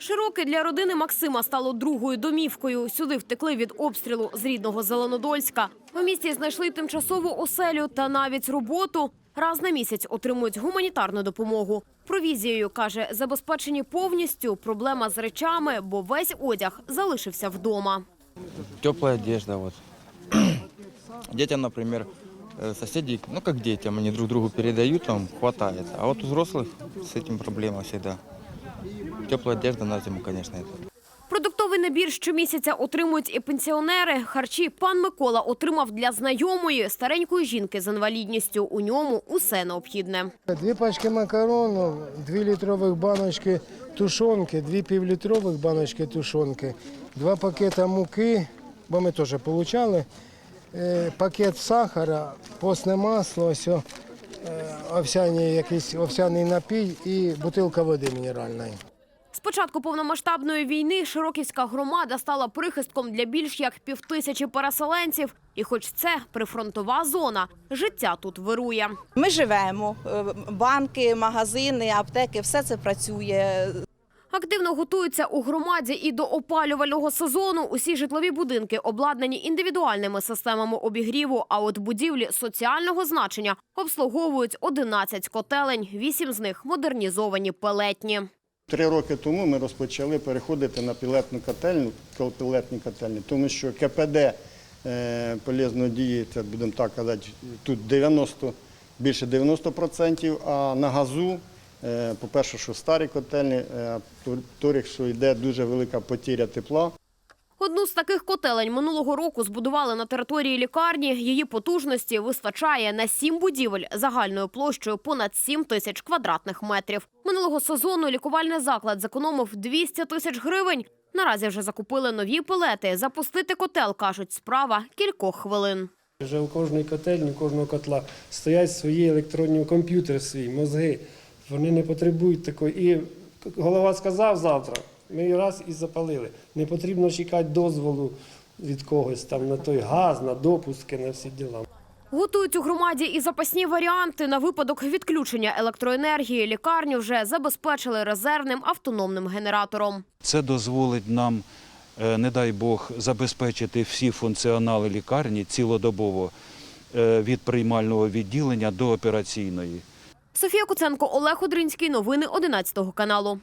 Широке для родини Максима стало другою домівкою. Сюди втекли від обстрілу з рідного Зеленодольська. У місті знайшли тимчасову оселю та навіть роботу. Раз на місяць отримують гуманітарну допомогу. Провізією, каже, забезпечені повністю. Проблема з речами, бо весь одяг залишився вдома. Теплая одежда вот. Детям, например, э, соседи, ну как детям, они друг другу передают, там хватает. А вот у взрослых с этим проблема всегда. Теплая одежда на зиму, конечно, это. Продуктовий набір щомісяця отримують і пенсіонери. Харчі пан Микола отримав для знайомої старенької жінки з інвалідністю. У ньому усе необхідне. Дві пачки макарону, дві літрових баночки тушонки, дві півлітрових баночки тушонки, два пакета муки, бо ми теж отримали, пакет сахара, постне масло, ось, е, овсяний, якийсь овсяний напій і бутилка води мінеральної. З початку повномасштабної війни Широківська громада стала прихистком для більш як півтисячі переселенців. І хоч це прифронтова зона, життя тут вирує. Ми живемо, е, банки, магазини, аптеки, все це працює. Активно готуються у громаді і до опалювального сезону. Усі житлові будинки обладнані індивідуальними системами обігріву. А от будівлі соціального значення обслуговують 11 котелень. Вісім з них модернізовані пелетні. Три роки тому ми розпочали переходити на пілетну котельню, пілетні котельні, тому що КПД е, діє, дії, це будемо так казати, тут 90, більше 90%, а на газу, е, по-перше, що старі котельні, е, по-друге, що йде дуже велика потіря тепла. Одну з таких котелень минулого року збудували на території лікарні. Її потужності вистачає на сім будівель загальною площею понад 7 тисяч квадратних метрів. Минулого сезону лікувальний заклад зекономив 200 тисяч гривень. Наразі вже закупили нові пелети. Запустити котел, кажуть, справа кількох хвилин. Вже у кожної котельні, у кожного котла стоять свої електронні комп'ютери, свої мозги. Вони не потребують такої. І голова сказав завтра, ми її раз і запалили. Не потрібно чекати дозволу від когось там на той газ, на допуски, на всі діла. Готують у громаді і запасні варіанти на випадок відключення електроенергії. Лікарню вже забезпечили резервним автономним генератором. Це дозволить нам, е, не дай Бог, забезпечити всі функціонали лікарні цілодобово е, від приймального відділення до операційної. Софія Куценко, Олег Одринський. Новини 11 каналу.